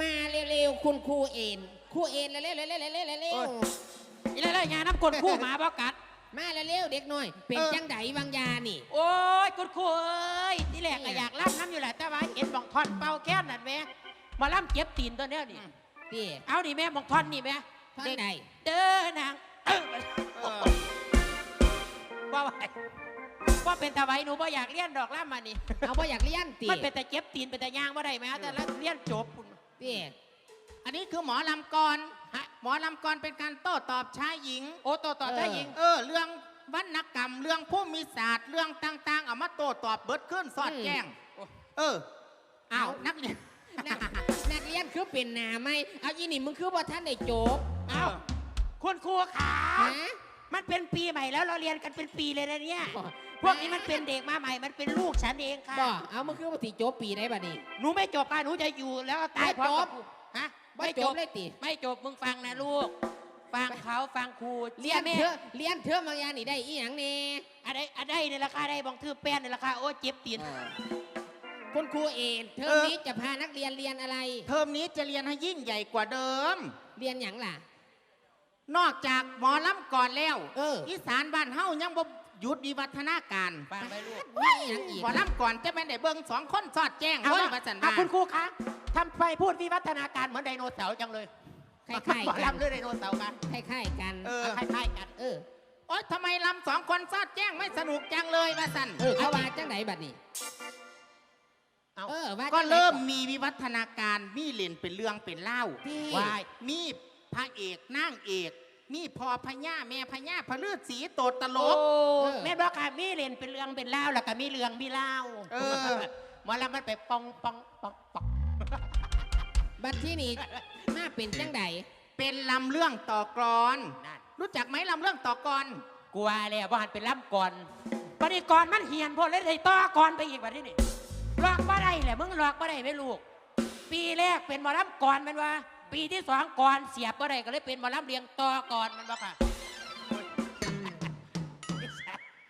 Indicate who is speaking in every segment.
Speaker 1: มาเร็วๆ คุณครูเอ็นครูเอ็นเร็วๆเร็วๆเร็วๆเร็วๆเร็
Speaker 2: โอ้
Speaker 1: วย
Speaker 2: อีเลยเลยยาน้ำกลนคู่หมาบ่กัด
Speaker 1: ๆมาเร็วๆเด็กน้อย เป็น
Speaker 3: เออ
Speaker 1: จังไดบางยานี่
Speaker 2: โอ้ยคุณครูเอ้ยที่แรกก็อยากล่ำน้ำอยู่แหละแต่ว่าเห็นบองทอนเป่าแค้นนั่นแม่มาล่ำเก็บตีนตัวเนี้ยนี่
Speaker 1: พี่
Speaker 2: เอานี่แม่บองทอนนี่แม่
Speaker 1: ท่อนใด
Speaker 2: เด้อนางเอ้อ
Speaker 3: เออ
Speaker 2: ว่าไหวว่าเป็นตาไว้หนูบ่อยากเลี้ยนดอกล่ำมานี่
Speaker 1: เอาบ่อยากเลี้ยนตี
Speaker 2: มันเป็นแต่เจ็บตีนเป็นแต่ย่างว่าได้ไหมแต่ละเลี้ยนจบพุ่น
Speaker 1: พี่
Speaker 3: อันนี้คือหมอลำกรฮะหมอลำกรเป็นการโต้ตอบชายหญิง
Speaker 2: โอ้ต่อต่อได้ยิง
Speaker 3: เออ เรื่องวรรณกรรม เรื่องภูมิศาสตร์ เรื่องต่างๆ เอามาโต้ตอบเบิดขึ้นสอดแจ้งเอออ้าวนักเรียน
Speaker 1: นักนักเรียนคือเป็นหนาไหมเอาอีนี่มึงคือบ่ท่านได้จบ
Speaker 2: เอ้าคุณครูขา
Speaker 1: ฮะ
Speaker 2: มันเป็นปีใหม่แล้วเราเรียนกันเป็นปีเลยนะเนี่ย
Speaker 1: บ่
Speaker 2: พวกนี้มันเป็นเด็กมาใหม่ มันเป็นลูกฉันเองค่ะ
Speaker 1: บ่เอามึงคือบ่สิจบปีได้บัดนี้
Speaker 2: หนูไม่จบค่ะ หนูจะอยู่แล้วก็ตายพร้อมกับครูฮะ
Speaker 1: บ่จบเลยติ
Speaker 2: ไม่จบ มึงฟังนะลูก ฟังเขาฟังครู
Speaker 1: เรียน
Speaker 2: แม่
Speaker 1: เถอะเรียนเถอะบางยานี่ได้อีหยังแน่
Speaker 2: อะไรอะไรในราคาได้บองทือแป้นในราคาโอ้เจ็บตีน
Speaker 1: คุณครูเอ็นเทอม
Speaker 3: เออ
Speaker 1: นี้จะพานักเรียนเรียนอะไร
Speaker 3: เทอมนี้จะเรียนให้ยิ่งใหญ่กว่าเดิม
Speaker 1: เรียนหยังล่ะ
Speaker 3: นอกจากหมอลำก่อนแล้ว
Speaker 1: เออ
Speaker 3: อีสานบ้านเฮายังบ่หยุดวิวัฒนาการ
Speaker 2: ฟังไปลูก
Speaker 1: มีอีหยังอีก
Speaker 3: หมอลำก่อนจะเป็นได้เบิ่งสองคนสอดแจ้ง
Speaker 2: เอา
Speaker 3: เฮ้ย
Speaker 2: ละ
Speaker 3: ว่าสัน
Speaker 2: เอา
Speaker 3: ว่า
Speaker 2: คุณครูคะทำไปพูดวิวัฒนาการเหมือนไดโนเสาร์จังเลย
Speaker 1: คล้าย
Speaker 2: หมอ
Speaker 1: ๆกัน
Speaker 2: ลำเรื่องไดโนเสาร์กัน
Speaker 1: คล้ายๆกัน
Speaker 3: เออ
Speaker 2: คล้ายๆกัน
Speaker 1: เออ
Speaker 3: โอ๊ยทำไมลำสองคนสอดแจ้งไม่สนุกจังเลยว่าสัน
Speaker 1: เออเขาว่าจังไหนบัดนี้
Speaker 2: เอา
Speaker 1: เออว่า
Speaker 3: ก็
Speaker 1: จังไหน
Speaker 3: เริ่มมีวิวัฒนาการมีเล่นเป็นเรื่องเป็นเล่า
Speaker 1: ที่
Speaker 3: วายมี พระเอกนางเอก มีพอพญาแม่พญาพระลือสีโตดตล
Speaker 2: โอ้
Speaker 3: ก
Speaker 2: แม่บอกค่ะมีเรียนเป็นเรื่องเป็นเล่าวแล้วก็มีเรื่องมีเล่าว
Speaker 3: เออ
Speaker 2: หมอลำมันไปปองปองปองปอง
Speaker 1: บัดที่นี่มาเป็นจังได
Speaker 3: เป็นลำเรื่องต่อกรอน
Speaker 2: นั่น
Speaker 3: รู้จักไหมลำเรื่องต่อกรอน
Speaker 2: กลัวแล้วว่าหันเป็นล่ำก่อนปฏิกรมันเหียนพอเลยได้ต่อก่อนไปอีกวันนี้นี่หลอกบ่ได้แหละมึงหลอกบ่ได้ไม่ลูก ปีแรกเป็นหมอลำก่อนแมันว่า ปีที่สองก่อนเสียบบ่ได้ก็เลยเป็นหมอลำเรียงต่อก่อนแมันว่าค่ะ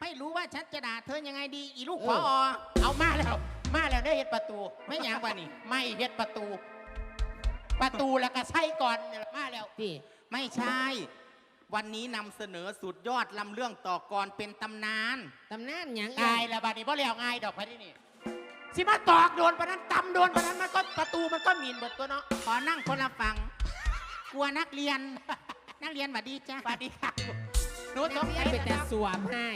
Speaker 3: ไม่รู้ว่าฉันจะด่าเธอยังไงดี อีลูก
Speaker 1: เอ
Speaker 3: พ
Speaker 1: อ
Speaker 3: อ
Speaker 2: เอามาแล้ว มาแล้วได้เห็ดประตู
Speaker 3: ไม่อยากว่านี่
Speaker 2: ไม่เห็ดประตู ประตูแล้วก็ใส่ก่อนเนี่ยมาแล้ว
Speaker 1: ที่
Speaker 3: ไม่ใช่ วันนี้นำเสนอสุดยอดลำเรื่องต่อกรเป็นตำนาน
Speaker 1: ตำนานหยัง
Speaker 2: ตายแล้วบัดนี้เพราะเลี้ยวง่ายดอกพะนี่นี่ สิมาตอกโดนปะนั้นตำโดนปะนั้นมันก็ประตูมันก็หมินเบิดตัวเนาะ
Speaker 3: ขอนั่งคนละฟังกลัวนักเรียน นักเรียนหวัดดีจ้า
Speaker 2: สวัสดีค่ะหนู
Speaker 1: นั
Speaker 2: ส
Speaker 1: ก
Speaker 2: ง
Speaker 1: เรีย
Speaker 2: สั
Speaker 1: น
Speaker 2: ย
Speaker 1: เป็นแต่สวมให้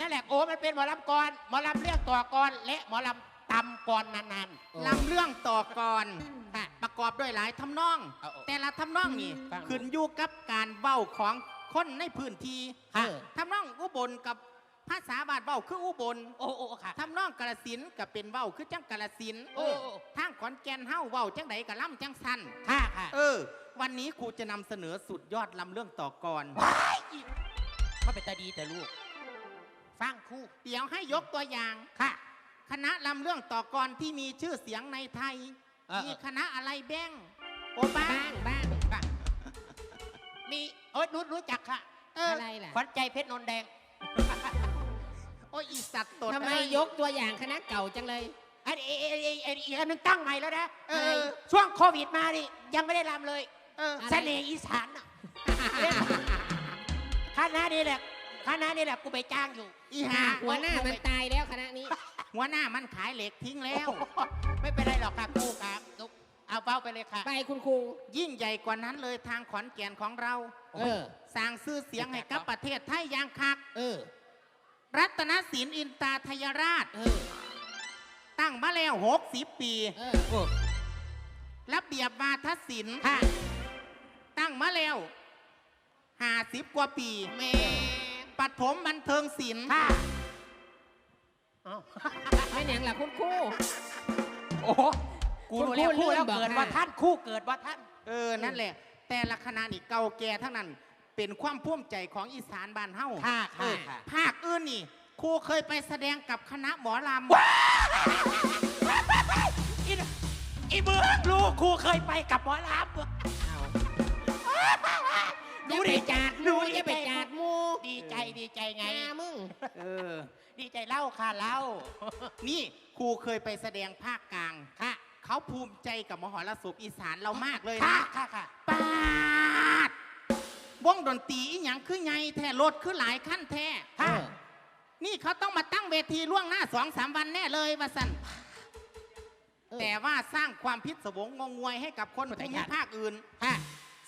Speaker 2: นั่นแหละโอ้มันเป็นหมอลำกรหมอลำเรียกต่อกรและหมอลำตำกรนาน
Speaker 3: ลำเรื่องต่อกรค่ะประกอบด้วยหลายทำนอง
Speaker 2: เอาเอา
Speaker 3: แต่ละทำนองนี่
Speaker 2: ฟัง
Speaker 3: ขึ้นอยู่กับการเว้าของคนในพื้นที่
Speaker 2: ๆค่ะ
Speaker 3: ทำนองอุบลกับ ภาษาบาดเว้าคืออุบล
Speaker 2: โอ้โอ้ค่ะ
Speaker 3: ทำนองกาลสินธุ์กับเป็นเว้าคือจังกาลสินธุ์
Speaker 2: โอ้โอ้
Speaker 3: ทางขอนแก่นเฮ้าเว้าจังใดกับล่ำจังสัน
Speaker 2: ค่ะค่ะ
Speaker 3: เออ วันนี้ครูจะนำเสนอสุดยอดลำเรื่องต่อกร
Speaker 2: ว้ายอีมาเป็นตาดีแต่ลูกฟังครู่
Speaker 3: เดี๋ยวให้ยกตัวอย่าง
Speaker 2: ค่ะ
Speaker 3: คณะลำเรื่องต่อกรที่มีชื่อเสียงในไทย
Speaker 2: เออ
Speaker 3: มีคณะอะไรแบ้งโอบ้า
Speaker 1: บ้างบ้าง
Speaker 2: ค่ะมีเอ้ยรู้รู้จักค่ะ
Speaker 3: เออ
Speaker 1: อะไรล่ะ
Speaker 2: ขวัญใจเพชรนนท์แดง
Speaker 3: โอ้ยอีสัตว์ตด
Speaker 1: ทำไมยกตัวอย่างคณะเก่าจังเลย
Speaker 2: อันนี้อีกอันหนึงตั้งใหม่แล้วนะ
Speaker 3: เออ
Speaker 2: ช่วงโควิดมานี่ยังไม่ได้รำเลย
Speaker 3: เออ
Speaker 1: อะไร
Speaker 2: เสน่ห์อีสานน่ะคณะนี้แหละคณะนี้แหละกูไปจ้างอยู่
Speaker 3: อีหา
Speaker 1: หัวหน้ามันตายแล้วคณะนี้
Speaker 3: หัวหน้ามันขายเหล็กทิ้งแล้ว
Speaker 2: ไม่เป็นไรหรอกค่ะครูครับลูกเอาเป้าไปเลยค่ะ
Speaker 1: ไปคุณครู
Speaker 3: ยิ่งใหญ่กว่านั้นเลยทางขอนแก่นของเรา
Speaker 1: เออ
Speaker 3: สร้างชื่อเสียงให้กับประเทศไทยอย่างคัก
Speaker 1: เออ
Speaker 3: รัตนศิลป์อินตาทยราช
Speaker 1: เออ
Speaker 3: ตั้งมาแล้วหกสิบปี
Speaker 1: เออ
Speaker 3: ระเบียบวาทศิลป์
Speaker 2: ค่ะ
Speaker 3: ตั้งมาแล้วห้าสิบกว่าปี
Speaker 2: แม่
Speaker 3: ปฐมบันเทิงศิลป์
Speaker 2: ค่ะเอ้า
Speaker 1: ไม่หยังล่ะคุณครู
Speaker 2: โอ้โหกู
Speaker 1: คุณ
Speaker 2: รู้แล้ว
Speaker 1: ครู
Speaker 2: คู่แล้ว
Speaker 1: เลื่อนบอก
Speaker 2: เกิด
Speaker 1: ค่ะ
Speaker 2: ว่าท่านคู่เกิดว่าท่าน
Speaker 3: เออ นั่นแหละ แต่ละคณะนี่เก่าแก่ทั้งนั้น เป็นความภูมิใจของอีสานบ้านเฮา
Speaker 2: ค่ะ
Speaker 3: เอ
Speaker 2: ค่ะ
Speaker 3: อภาคอื่นนี่ครูเคยไปแสดงกับคณะหมอลำ
Speaker 2: อีนอีเบิร์กลูกครูเคยไปกับหมอลำ
Speaker 1: อย่าไปจาดหนูอย่าไปจาดหมู
Speaker 2: ดีใจดีใจไง
Speaker 1: ไง มึง
Speaker 3: เออ
Speaker 2: ดีใจเล่าค่ะเล่า
Speaker 3: นี่ครูเคยไปแสดงภาคกลาง
Speaker 2: ค่ะ
Speaker 3: เขาภูมิใจกับมหรสพอีสานเรามากเลย
Speaker 2: ค่ะ
Speaker 3: นะ
Speaker 2: ค่ะค่ะ
Speaker 3: ปาด วงดนตรีอหย่างคือไงแท้รถคือหลายขั้นแท้
Speaker 2: ค่ะ
Speaker 3: นี่เขาต้องมาตั้งเวทีล่วงหน้าสองสามวันแน่เลยว่าสัน
Speaker 1: เออ
Speaker 3: แต่ว่าสร้างความพิศวงงงงวยให้กับคนภูมิภาคอื่น
Speaker 2: ค่ะ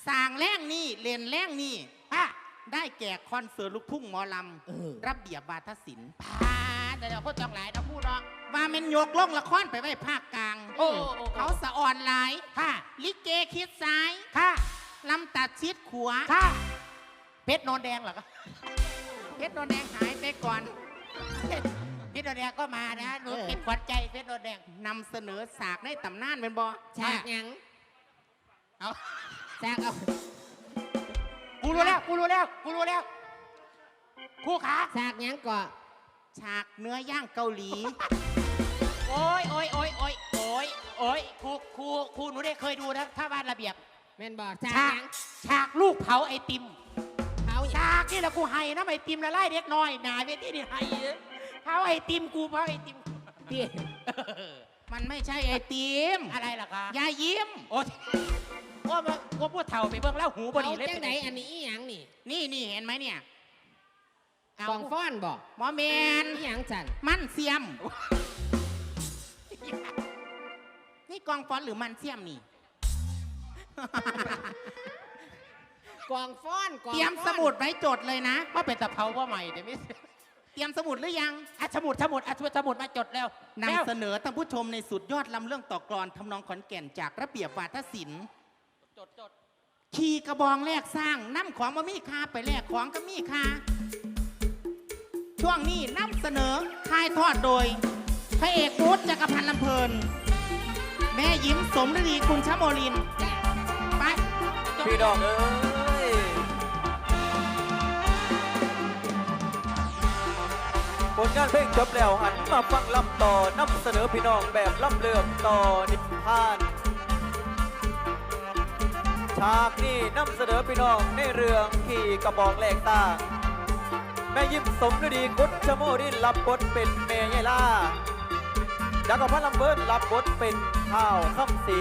Speaker 3: สร้างแรงนี่เล่นแรงนี่
Speaker 2: ค่ะ
Speaker 3: ได้แก่คอนเสิร์ตลูกทุ่งหมอล
Speaker 1: เออำ
Speaker 3: ระเบียบวาทศิลป์
Speaker 2: พาแต่เดี๋ยวพูดต้องหลายนะพูดเนาะ
Speaker 3: ว่าเมนยกลงละครไปไว้ภาคกลาง
Speaker 2: โอ้โอ้โอ้
Speaker 3: เขาสะอ่อนหลาย
Speaker 2: ค่ะ
Speaker 3: ลิเกคิดซ้าย
Speaker 2: ค่ะ
Speaker 3: ลำตัดชิดขวา
Speaker 2: ค่ะ เพชรโนนแดงเหรอคะ
Speaker 3: เพชรโดนแดงหายไปก่อน
Speaker 2: เพชรโนนแดงก็มานะหนู
Speaker 1: เออ
Speaker 2: เป็นขวัญใจเพชรโนนแดง
Speaker 3: นำเสนอสากในตำนานเป็นบอ
Speaker 1: ฉากหยัง
Speaker 2: เอา
Speaker 1: ฉากเอา
Speaker 2: กูรู้แล้วกูรู้แล้วกูรู้แล้วครูขา
Speaker 1: ฉากหยังก่อ
Speaker 3: ฉากเนื้อย่างเกาหลี
Speaker 2: โอ้ยโอ้ยโอ้ยโอ้ยโอ้ยโอ้ยครูครูครูหนูได้เคยดูนะถ้าบ้านระเบียบ
Speaker 1: แม่นบอกฉาก
Speaker 2: ฉาก
Speaker 1: หยัง
Speaker 2: ฉากลูกเผาไอติม
Speaker 1: เขาหยัง
Speaker 2: ฉากนี่แหละกูให้นะไอติมละลายเด็กน้อยหนาเวทีนี่ให้เผาไอติมกูเผาไอติม
Speaker 1: ที่
Speaker 3: มันไม่ใช่ไอติม
Speaker 2: อะไรล่ะคะ
Speaker 3: อยายิ้ม
Speaker 2: โอ้ยว่ามาว่าพูดเถ่าไปเบิ่งแล้วหูบ
Speaker 1: เขา
Speaker 2: ดีเลย
Speaker 1: จังไหนอันนี้อีหยังนี่
Speaker 3: นี่นี่เห็นไหมเนี่ย
Speaker 1: กองฟ้อนบอก
Speaker 3: หมอเมน
Speaker 1: อีหยังจัน
Speaker 3: มันเสียม นี่กองฟอนหรือมันเสียมนี่
Speaker 1: กองฟ้อนกอง
Speaker 3: เตรียม
Speaker 1: ฟ้อน
Speaker 3: สมุดไว้จดเลยนะ
Speaker 2: ว่าเป็นตะเภาว่าใหม่เดี๋ยวมิส
Speaker 3: เตรียมสมุดหรือยัง
Speaker 2: อะสมุดสมุดอะสมุดสมุดมาจดแล้ว
Speaker 3: นำ
Speaker 2: แล้ว
Speaker 3: เสนอท่านผู้ชมในสุดยอดลำเรื่องต่อกรอนทำนองขอนแก่นจากระเบียบวาทศิลป์
Speaker 2: จดจด
Speaker 3: ขี่กระบองแลกสร้างนำของมามีค่าไปแลกของก็มีค่าช่วงนี้นำเสนอทายทอดโดย พระเอกบูธจักรพันธ์ลำเพลิน แม่ยิ้มสมฤดีคุณชโมลิน ไป
Speaker 4: พี่น้องเอ้ งานเพลงจบแล้วหันมาฟังลำต่อนำเสนอพี่น้องแบบลำเลือกต่อนิทานฉากนี้นำเสนอพี่น้องในเรื่องขี่กระบอกแหลกตา แม่ยิ้มสมฤดีกุศชโมรินรับบทเป็นเมยายล่าจักรพันธ์ลำเบินรับบทเป็นข้าวคำสี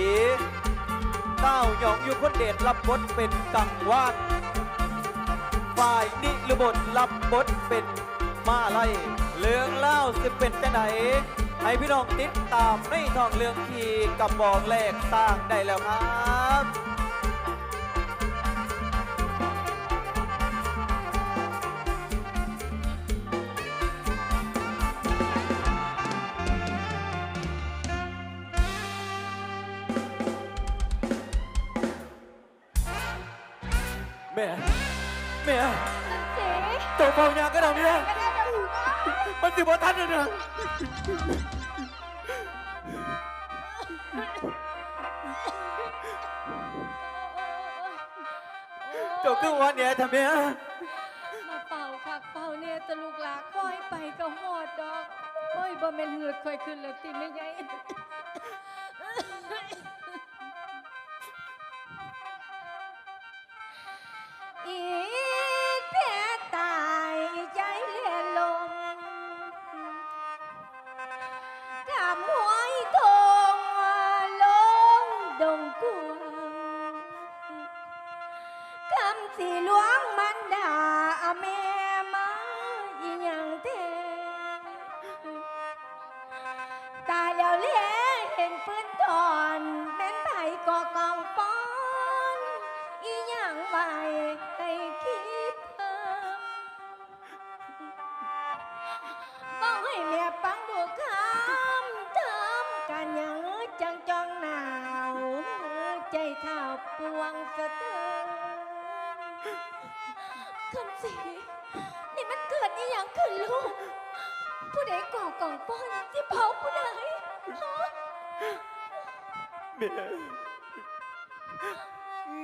Speaker 4: เต้าหยองอยู่คนเดชรับบทเป็นกังวานฝ่ายนิรบทรับบทเป็นมาไล เรื่องเล่าสิเป็นจะไหน ให้พี่น้องติดตามในทองเรื่องขี่กับบอกแรกสร้างได้แล้วครับ สิบ่ทันเลยนะเจ้าคือวันเนี่ยทำเนี่ย
Speaker 5: มาเป่าคักเป่าเนี่ยตะลุกหลาค่อยไปก็หอดดอกโอ้ยบ่แม่นเหือดค่อยขึ้นเลยติไม่ใหญ่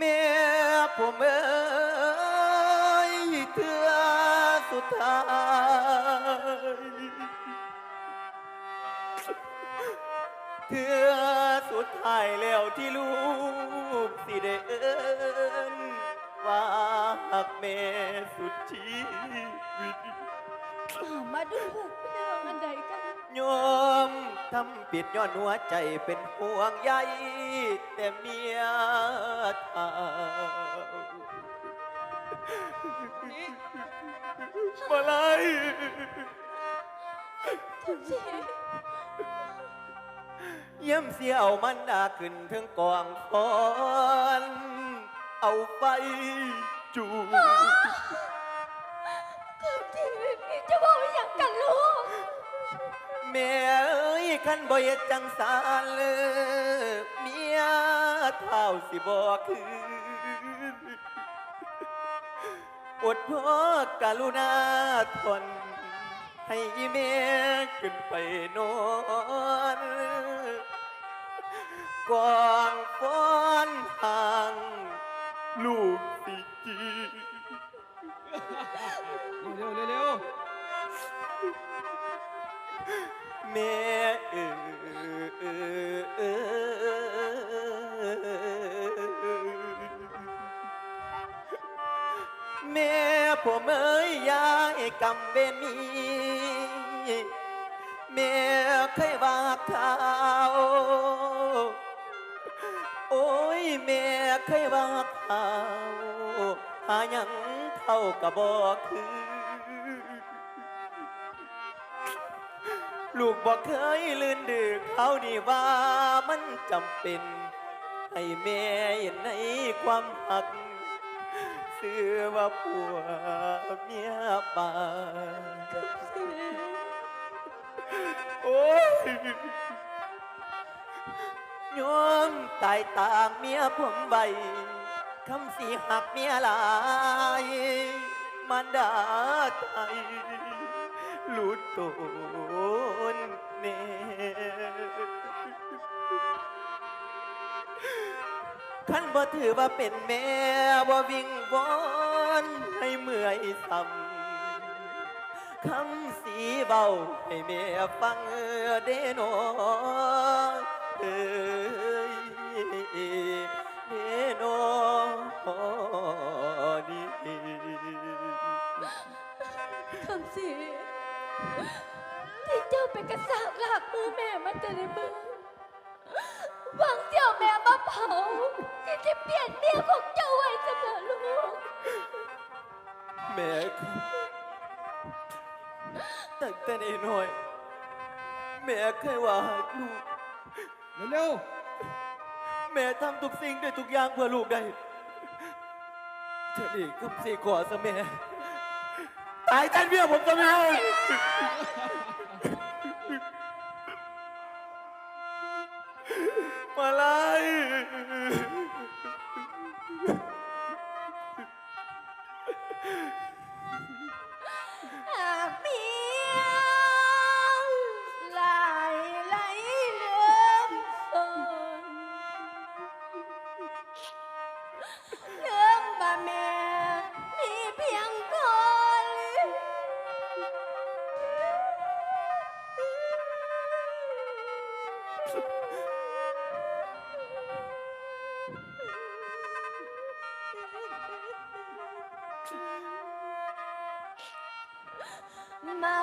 Speaker 5: แม่ผมเอ้ยเถื่
Speaker 4: อสุดท้ายเถื่อสุดท้ายแล้วที่ลูกสิได้เอิ้นว่าหักแม่สุดชีวิต
Speaker 5: ถามมาดูเรื่องอันใดกัน
Speaker 4: โยมทำปิดย้อนหัวใจเป็นห่วงใยแต่เมียเท่ามาไลย
Speaker 5: ทุกที
Speaker 4: เยี่ยมเสียเอามันดาขึ้นถึงกองฟอน เอาไปจู แม่เอ้ยขันบ่เฮ็ดจังสารเลยเมียเท่าสิบ่คืนอดพอกรุณาทน ให้อีแม่ขึ้นไปนอนกองฟ้อนทางลูกสิจี
Speaker 6: เร็วเร็วเร็ว
Speaker 4: แม่เอแม่ผมเอ้ยยายกำเบนมีแม่เคยว่าข่าวโอ้ยแม่เคยว่าข่าวหายังเท่ากับบ่คือ ลูกบอกเคยลืนดึกเขานี่ว่ามันจำเป็น ให้แม่เห็นในความหักเสื้อว่าผัวเมียป่าโอ้ยโยมตายตามเมียผมไว้คำสีหักเมียลายมันดาไทยหลุดต นเนขันบ่ถือว่าเป็นแม่บ่วิ่งวอนให้เมื่อยซ้ำคำสีเบาให้แม่ฟังเด้นอเอ้ย
Speaker 5: มือแม่มาแต่ในมือหวังเจ้าแม่มาเผาที่จะเปลี่ยนเมียของเจ้าไว้เสมอลูก
Speaker 4: แม่ครับตั้งแต่น้อยๆแม่เคยว่าหากลูก
Speaker 6: เร็วเร็ว
Speaker 4: แม่ทำทุกสิ่งด้วยทุกอย่างเพื่อลูกได้เธอนี่ก็สี่ขอซะแม่ ตายแทนเมียผมซะแม่ มาไล่
Speaker 5: มา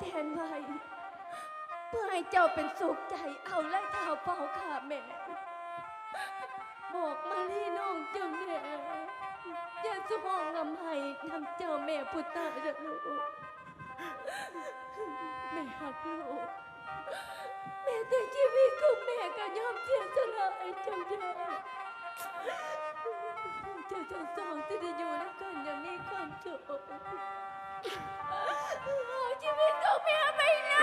Speaker 5: แทนไว้เพื่อให้เจ้าเป็นสุขใจเอาไล่เท้าเป่าขาแม่บอกมาลีน้องเจ้าแน่อย่าสห้องงำให้นำเจ้าแม่ผู้ตายเด้อลูกแม่หักลูกแม่แต่ชีวิตของแม่ก็ยอมเสียสละให้เจ้าได้เจ้าทั้งสองที่ได้อยู่ด้วยกันอย่างมีความสุข ชีวิตของแม่ไปนะ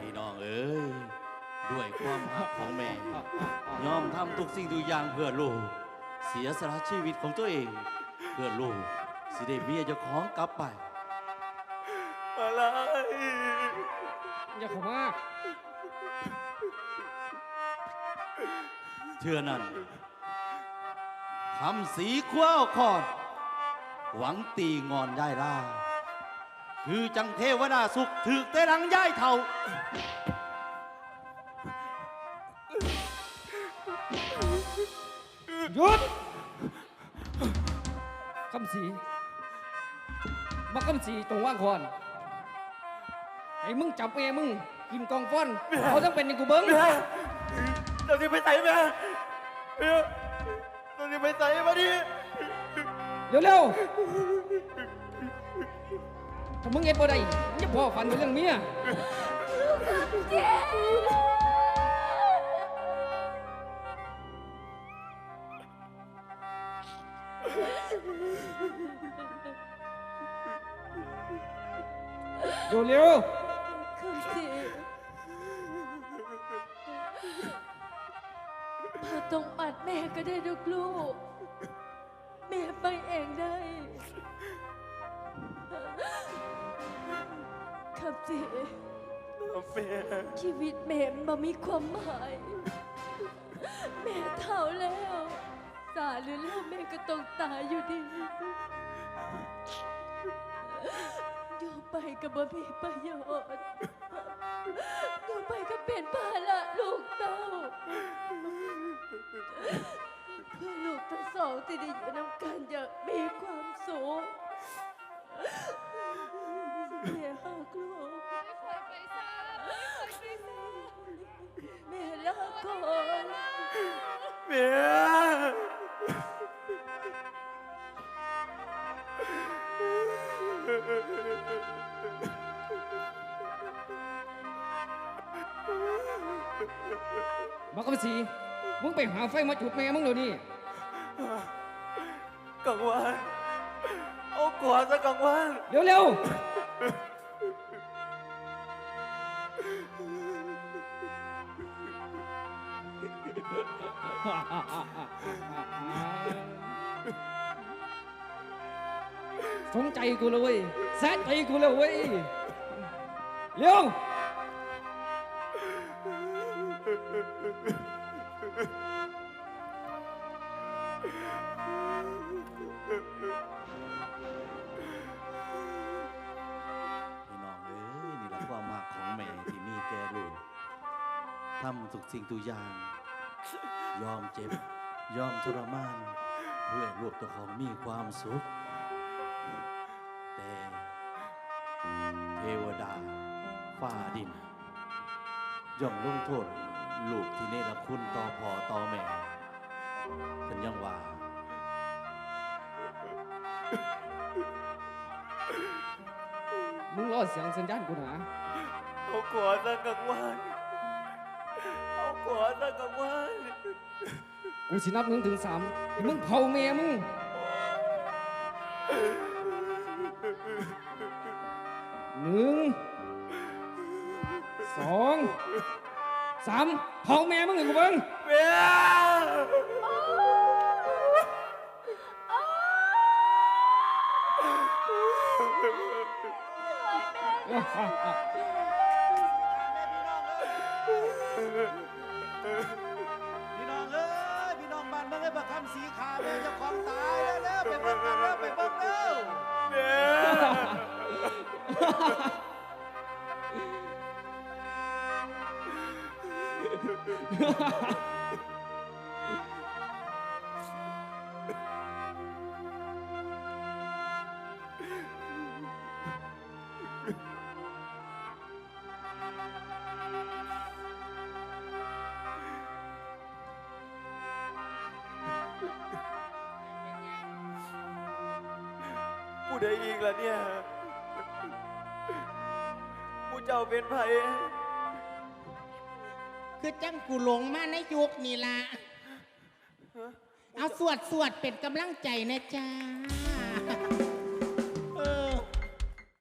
Speaker 7: พี่น้องเอ้ยด้วยความหักของแม่ ยอมทำทุกสิ่งทุกอย่างเพื่อลูก เสียสละชีวิตของตัวเอง เพื่อลูกสิได้เมียเจ้าของกลับไป
Speaker 4: อะไร
Speaker 6: อย่าเข้ามา
Speaker 7: เทื่อนั้นทำสีขั้วเอาคอน หวังตีงอนย่ายล่า คือจังเทวดาสุขถือเตรังย่ายเท่า
Speaker 6: หยุดคำสีบักคำสีตรงว่างคอนไอ้มึงจับเอมึงกินกองฟ้อนเขาต้องเป็นอย่างกูเบิ้ง
Speaker 4: แม่เราจะไปใส่แม่แม่เราจะไปใส่มาดิ
Speaker 6: เร็วๆถ้ามึงเอ็ดบ่ได้อย่าพ่อฝันเรื่องเมีย
Speaker 5: เจ๊
Speaker 6: เร็ว
Speaker 5: คำสิพอตรงปัดแม่ก็ได้ลูกลูก แม่ไปเองได้คำสิ
Speaker 4: แม่
Speaker 5: ชีวิตแม่มันบ่มีความหมาย แม่เท่าแล้วสาหรือแล้วแม่ก็ต้องตายอยู่ดีอยู่ไปก็บ่มีประโยชน์อยู่ไปก็เป็นภาระลูกเต้า เพื่อลูกทั้งสองที่ได้อยู่นำกันจะมีความสุขแม่หักลูกแม่ลาก่อน
Speaker 4: แม่
Speaker 6: ๆบักคำสี มึงไปหาไฟมาจุดแม่มึงเดี๋ยวนี้
Speaker 4: กังวานเอากวาดซะกังวาน
Speaker 6: เร็วๆสนใจกูเลยเว้ยแสะใจกูเลยเว้ยเร็ว
Speaker 7: ทำทุกสิ่งทุกอย่าง ยอมเจ็บ ยอมทรมาน เพื่อให้ลูกเจ้าของมีความสุข แต่เทวดาฝ่าดิน ย่อมลงโทษลูกที่เนรคุณต่อพ่อต่อแม่เป็นยังว่า
Speaker 6: มึงรอเสียงสัญญาณกูนะ
Speaker 4: เอาขวาสักกังวาน เอาขวาสักกังวาน
Speaker 6: กูสินับหนึ่งถึงสามให้มึงเผาเมียมึงหนึ่งสองสามเผาเมียมึงให้กูเบิ่ง
Speaker 4: เมีย
Speaker 7: เมีย
Speaker 4: ผู้ ไผ
Speaker 3: คือจังกูหลงมาในยุคนี่ละเอาสวดสวดเป็นกำลังใจนะจ้า